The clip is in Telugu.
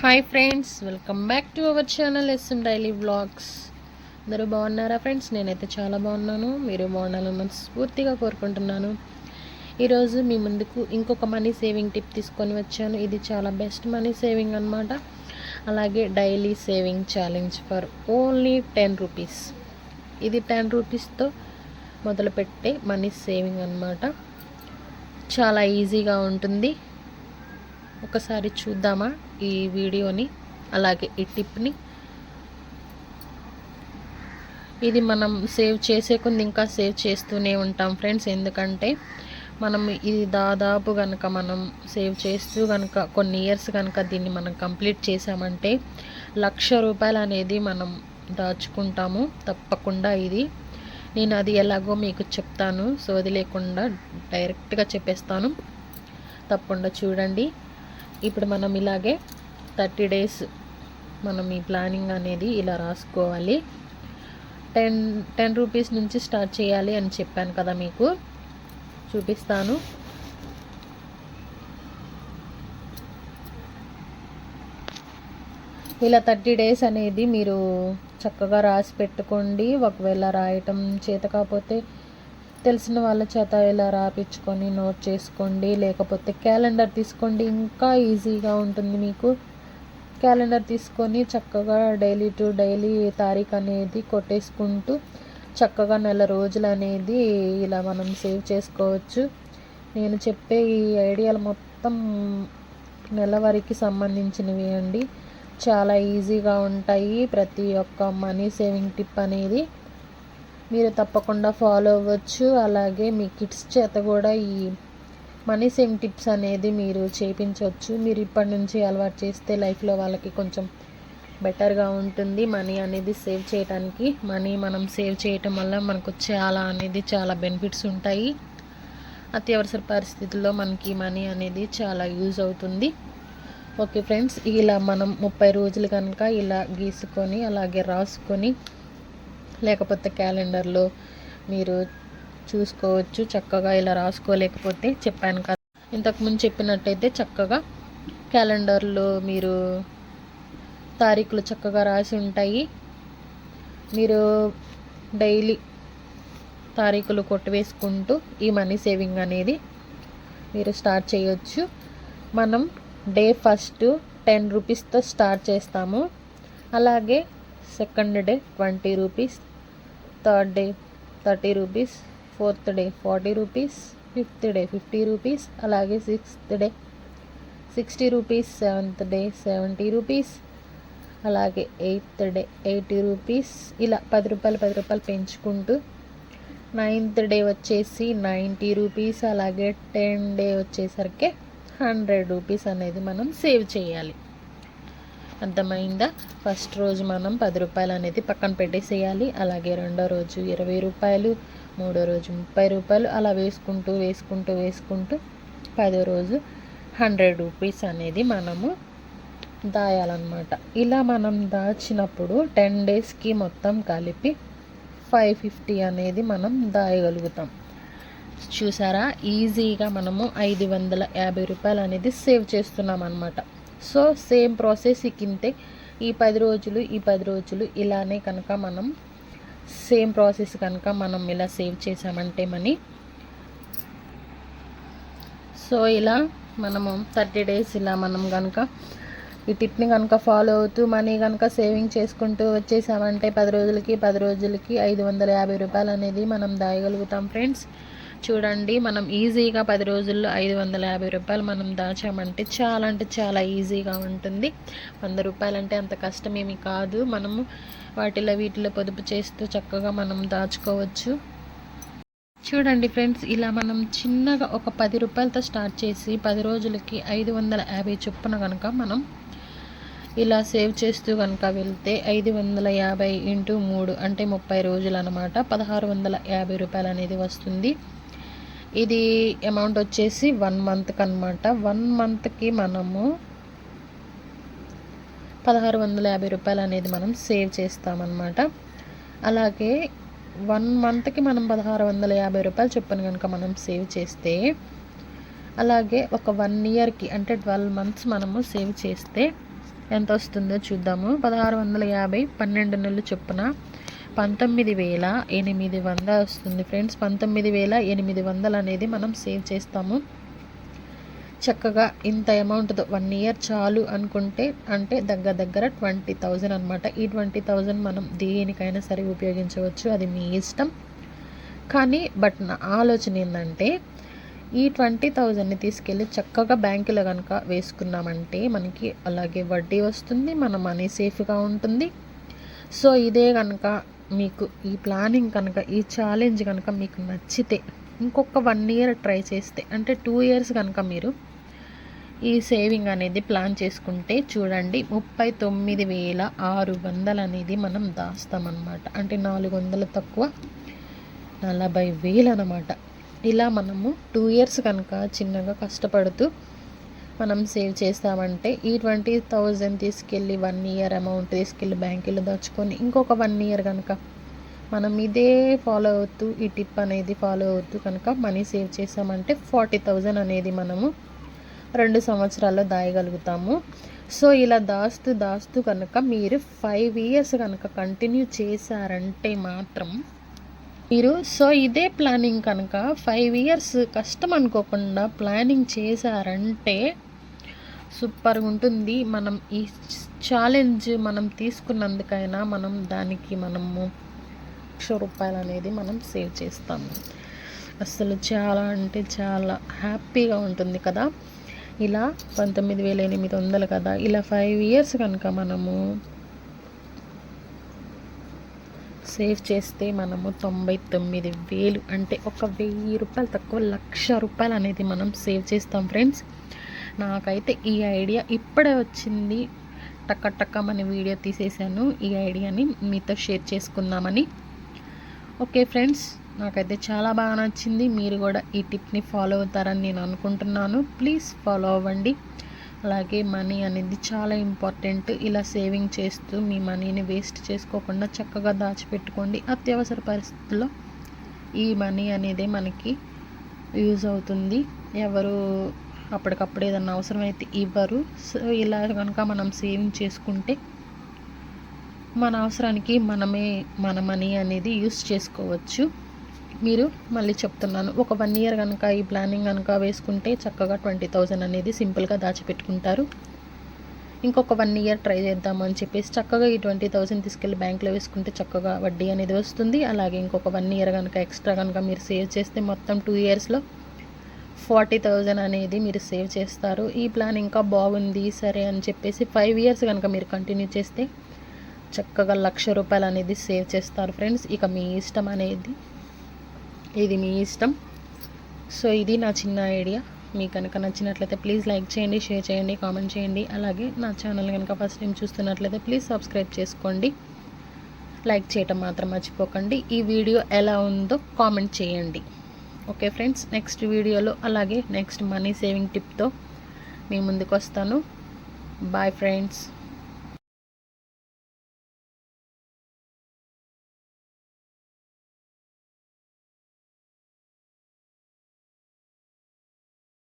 Hi friends welcome back to our channel SM daily vlogs అందరూ బాగున్నారా ఫ్రెండ్స్ నేనైతే చాలా బాగున్నాను. మీరు బాగుండాలని స్ఫూర్తిగా కోరుకుంటున్నాను. ఈరోజు మీ ముందుకు ఇంకొక మనీ సేవింగ్ టిప్ తీసుకొని వచ్చాను. ఇది చాలా బెస్ట్ మనీ సేవింగ్ అనమాట అలాగే daily saving challenge for only ten rupees ఇది టెన్ రూపీస్తో మొదలుపెట్టే మనీ సేవింగ్ అనమాట చాలా ఈజీగా ఉంటుంది. ఒకసారి చూద్దామా ఈ వీడియోని అలాగే ఈ టిప్ని. ఇది మనం సేవ్ చేసే కొంది ఇంకా సేవ్ చేస్తూనే ఉంటాం ఫ్రెండ్స్. ఎందుకంటే మనం ఇది దాదాపు కనుక మనం సేవ్ చేస్తూ కనుక కొన్ని ఇయర్స్ కనుక దీన్ని మనం కంప్లీట్ చేసామంటే లక్ష రూపాయలు అనేది మనం దాచుకుంటాము. తప్పకుండా ఇది. నేను అది ఎలాగో మీకు చెప్తాను. సోది లేకుండా డైరెక్ట్గా చెప్పేస్తాను. తప్పకుండా చూడండి. ఇప్పుడు మనం ఇలాగే థర్టీ డేస్ మనం ఈ ప్లానింగ్ అనేది ఇలా రాసుకోవాలి. టెన్ టెన్ రూపీస్ నుంచి స్టార్ట్ చేయాలి అని చెప్పాను కదా మీకు. చూపిస్తాను. ఇలా థర్టీ డేస్ అనేది మీరు చక్కగా రాసి పెట్టుకోండి. ఒకవేళ రాయటం చేత కాకపోతే తెలిసిన వాళ్ళ చేత ఇలా రాపించుకొని నోట్ చేసుకోండి లేకపోతే క్యాలెండర్ తీసుకోండి. ఇంకా ఈజీగా ఉంటుంది మీకు. క్యాలెండర్ తీసుకొని చక్కగా డైలీ టు డైలీ తారీఖు అనేది కొట్టేసుకుంటూ చక్కగా నెల రోజులు అనేది ఇలా మనం సేవ్ చేసుకోవచ్చు. నేను చెప్పే ఈ ఐడియాలు మొత్తం నెలవారికి సంబంధించినవి అండి. చాలా ఈజీగా ఉంటాయి. ప్రతి ఒక్క మనీ సేవింగ్ టిప్ అనేది మీరు తప్పకుండా ఫాలో అవ్వచ్చు. అలాగే మీ కిడ్స్ చేత కూడా ఈ మనీ సేమ్ టిప్స్ అనేది మీరు చేయించవచ్చు మీరు ఇప్పటి నుంచి అలవాటు చేస్తే లైఫ్లో వాళ్ళకి కొంచెం బెటర్గా ఉంటుంది. మనీ అనేది సేవ్ చేయడానికి మనీ మనం సేవ్ చేయటం వల్ల మనకు చాలా అనేది చాలా బెనిఫిట్స్ ఉంటాయి. అత్యవసర పరిస్థితుల్లో మనకి మనీ అనేది చాలా యూజ్ అవుతుంది. ఓకే ఫ్రెండ్స్ ఇలా మనం ముప్పై రోజులు కనుక ఇలా గీసుకొని అలాగే రాసుకొని లేకపోతే క్యాలెండర్లో మీరు చూసుకోవచ్చు చక్కగా ఇలా రాసుకోలేకపోతే చెప్పాను కదా. ఇంతకుముందు చెప్పినట్టయితే చక్కగా క్యాలెండర్లో మీరు తారీఖులు చక్కగా రాసి ఉంటాయి. మీరు డైలీ తారీఖులు కొట్టివేసుకుంటూ ఈ మనీ సేవింగ్ అనేది మీరు స్టార్ట్ చేయొచ్చు. మనం డే ఫస్ట్ టెన్ రూపీస్తో స్టార్ట్ చేస్తాము. అలాగే second day twenty rupees third day thirty rupees fourth day forty rupees fifth day fifty rupees అలాగే sixth day sixty rupees seventh day seventy rupees అలాగే ఎయిత్ డే ఎయిటీ రూపీస్. ఇలా పది రూపాయలు పది రూపాయలు పెంచుకుంటూ నైన్త్ డే వచ్చేసి నైంటీ రూపీస్ అలాగే టెన్ డే వచ్చేసరికి హండ్రెడ్ రూపీస్ అనేది మనం సేవ్ చేయాలి. అర్థమైందా? ఫస్ట్ రోజు మనం పది రూపాయలు అనేది పక్కన పెట్టేసేయాలి. అలాగే రెండో రోజు ఇరవై రూపాయలు మూడో రోజు ముప్పై రూపాయలు అలా వేసుకుంటూ వేసుకుంటూ వేసుకుంటూ పదో రోజు హండ్రెడ్ రూపీస్ అనేది మనము దాయాలన్నమాట. ఇలా మనం దాచినప్పుడు టెన్ డేస్కి మొత్తం కలిపి ఫైవ్ ఫిఫ్టీ అనేది మనం దాయగలుగుతాం. చూసారా? ఈజీగా మనము ఐదు వందల యాభై రూపాయలు అనేది సేవ్ చేస్తున్నాం అనమాట సో సేమ్ ప్రాసెస్ కింతే ఈ పది రోజులు ఈ పది రోజులు ఇలానే కనుక మనం సేమ్ ప్రాసెస్ కనుక మనం ఇలా సేవ్ చేసామంటే మనీ. సో ఇలా మనము థర్టీ డేస్ ఇలా మనం కనుక ఈ టిప్ని కనుక ఫాలో అవుతూ మనీ కనుక సేవింగ్ చేసుకుంటూ వచ్చేసామంటే పది రోజులకి పది రోజులకి ఐదు వందల యాభై రూపాయలు అనేది మనం దాయగలుగుతాం ఫ్రెండ్స్. చూడండి మనం ఈజీగా పది రోజుల్లో ఐదు వందల యాభై రూపాయలు మనం దాచామంటే చాలా అంటే చాలా ఈజీగా ఉంటుంది. వంద రూపాయలు అంటే అంత కష్టమేమి కాదు. మనము వాటిలో వీటిలో పొదుపు చేస్తూ చక్కగా మనం దాచుకోవచ్చు. చూడండి ఫ్రెండ్స్ ఇలా మనం చిన్నగా ఒక పది రూపాయలతో స్టార్ట్ చేసి పది రోజులకి ఐదు వందల యాభై చొప్పున కనుక మనం ఇలా సేవ్ చేస్తూ కనుక వెళ్తే ఐదు వందల యాభై ఇంటూ మూడు అంటే ముప్పై రోజులు అనమాట పదహారు వందల యాభై రూపాయలు అనేది వస్తుంది. ఇది అమౌంట్ వచ్చేసి వన్ మంత్కి అనమాట వన్ మంత్కి మనము పదహారు వందల యాభై రూపాయలు అనేది మనం సేవ్ చేస్తామన్నమాట. అలాగే వన్ మంత్కి మనం పదహారు వందల యాభై రూపాయలు చొప్పున కనుక మనం సేవ్ చేస్తే అలాగే ఒక వన్ ఇయర్కి అంటే ట్వెల్వ్ మంత్స్ మనము సేవ్ చేస్తే ఎంత వస్తుందో చూద్దాము. పదహారు వందల యాభై పన్నెండు నెలలు చొప్పున పంతొమ్మిది వేల ఎనిమిది వంద వస్తుంది ఫ్రెండ్స్. పంతొమ్మిది వేల ఎనిమిది వందలు అనేది మనం సేవ్ చేస్తాము. చక్కగా ఇంత అమౌంట్తో వన్ ఇయర్ చాలు అనుకుంటే అంటే దగ్గర దగ్గర ట్వంటీ థౌజండ్ అనమాట ఈ ట్వంటీ థౌజండ్ మనం దేనికైనా సరే ఉపయోగించవచ్చు. అది మీ ఇష్టం. కానీ బట్ నా ఆలోచన ఏంటంటే ఈ ట్వంటీ థౌజండ్ని తీసుకెళ్ళి చక్కగా బ్యాంకులో కనుక వేసుకున్నామంటే మనకి అలాగే వడ్డీ వస్తుంది మన మనీ సేఫ్గా ఉంటుంది. సో ఇదే కనుక మీకు ఈ ప్లానింగ్ కనుక ఈ ఛాలెంజ్ కనుక మీకు నచ్చితే ఇంకొక వన్ ఇయర్ ట్రై చేస్తే అంటే టూ ఇయర్స్ కనుక మీరు ఈ సేవింగ్ అనేది ప్లాన్ చేసుకుంటే చూడండి ముప్పై తొమ్మిది వేల ఆరు వందలు అనేది మనం దాస్తామన్నమాట. అంటే నాలుగు వందలు తక్కువ నలభై వేలు అనమాట ఇలా మనము టూ ఇయర్స్ కనుక చిన్నగా కష్టపడుతూ మనం సేవ్ చేస్తామంటే ఈ ట్వంటీ థౌజండ్ తీసుకెళ్ళి వన్ ఇయర్ అమౌంట్ తీసుకెళ్ళి బ్యాంకులో దాచుకొని ఇంకొక వన్ ఇయర్ కనుక మనం ఇదే ఫాలో అవుతూ ఈ టిప్ అనేది ఫాలో అవుతూ కనుక మనీ సేవ్ చేసామంటే ఫార్టీ థౌజండ్ అనేది మనము రెండు సంవత్సరాల్లో దాయగలుగుతాము. సో ఇలా దాస్తూ దాస్తూ కనుక మీరు ఫైవ్ ఇయర్స్ కనుక కంటిన్యూ చేశారంటే మాత్రం మీరు సో ఇదే ప్లానింగ్ కనుక ఫైవ్ ఇయర్స్ కష్టం అనుకోకుండా ప్లానింగ్ చేశారంటే సూపర్గా ఉంటుంది మనం ఈ ఛాలెంజ్ మనం తీసుకున్నందుకైనా మనం దానికి మనము లక్ష రూపాయలు అనేది మనం సేవ్ చేస్తాము అసలు చాలా అంటే చాలా హ్యాపీగా ఉంటుంది కదా. ఇలా పంతొమ్మిది వేల ఎనిమిది వందలు కదా. ఇలా ఫైవ్ ఇయర్స్ కనుక మనము సేవ్ చేస్తే మనము తొంభై తొమ్మిది వేలు అంటే ఒక వెయ్యి రూపాయలు తక్కువ లక్ష రూపాయలు అనేది మనం సేవ్ చేస్తాం ఫ్రెండ్స్. నాకైతే ఈ ఐడియా ఇప్పుడే వచ్చింది. టక్క టక్కమని వీడియో తీసేసాను ఈ ఐడియాని మీతో షేర్ చేసుకుందామని. ఓకే ఫ్రెండ్స్ నాకైతే చాలా బాగా నచ్చింది. మీరు కూడా ఈ టిప్ని ఫాలో అవుతారని నేను అనుకుంటున్నాను. ప్లీజ్ ఫాలో అవ్వండి. అలాగే మనీ అనేది చాలా ఇంపార్టెంట్. ఇలా సేవింగ్ చేస్తూ మీ మనీని వేస్ట్ చేసుకోకుండా చక్కగా దాచిపెట్టుకోండి. అత్యవసర పరిస్థితుల్లో ఈ మనీ అనేది మనకి యూజ్ అవుతుంది. ఎవరు అప్పటికప్పుడు ఏదన్నా అవసరమైతే ఇవ్వరు. సో ఇలా కనుక మనం సేవింగ్ చేసుకుంటే మన అవసరానికి మనమే మన మనీ అనేది యూస్ చేసుకోవచ్చు. మీరు మళ్ళీ చెప్తున్నాను ఒక వన్ ఇయర్ కనుక ఈ ప్లానింగ్ కనుక వేసుకుంటే చక్కగా ట్వంటీ థౌజండ్ అనేది సింపుల్గా దాచిపెట్టుకుంటారు. ఇంకొక వన్ ఇయర్ ట్రై చేద్దాం అని చెప్పేసి చక్కగా ఈ ట్వంటీ థౌసండ్ తీసుకెళ్ళి బ్యాంక్లో వేసుకుంటే చక్కగా వడ్డీ అనేది వస్తుంది. అలాగే ఇంకొక వన్ ఇయర్ కనుక ఎక్స్ట్రా కనుక మీరు సేవ్ చేస్తే మొత్తం టూ ఇయర్స్లో ఫార్టీ థౌజండ్ అనేది మీరు సేవ్ చేస్తారు. ఈ ప్లాన్ ఇంకా బాగుంది సరే అని చెప్పేసి ఫైవ్ ఇయర్స్ కనుక మీరు కంటిన్యూ చేస్తే చక్కగా లక్ష రూపాయలు అనేది సేవ్ చేస్తారు ఫ్రెండ్స్. ఇక మీ ఇష్టం అనేది ఇది మీ ఇష్టం. సో ఇది నా చిన్న ఐడియా. మీకు కనుక నచ్చినట్లయితే ప్లీజ్ లైక్ చేయండి షేర్ చేయండి కామెంట్ చేయండి. అలాగే నా ఛానల్ కనుక ఫస్ట్ టైం చూస్తున్నట్లయితే ప్లీజ్ సబ్స్క్రైబ్ చేసుకోండి. లైక్ చేయటం మాత్రం మర్చిపోకండి. ఈ వీడియో ఎలా ఉందో కామెంట్ చేయండి. ఓకే ఫ్రెండ్స్ నెక్స్ట్ వీడియోలో అలాగే నెక్స్ట్ మనీ సేవింగ్ టిప్తో మీ ముందుకు వస్తాను బాయ్ ఫ్రెండ్స్.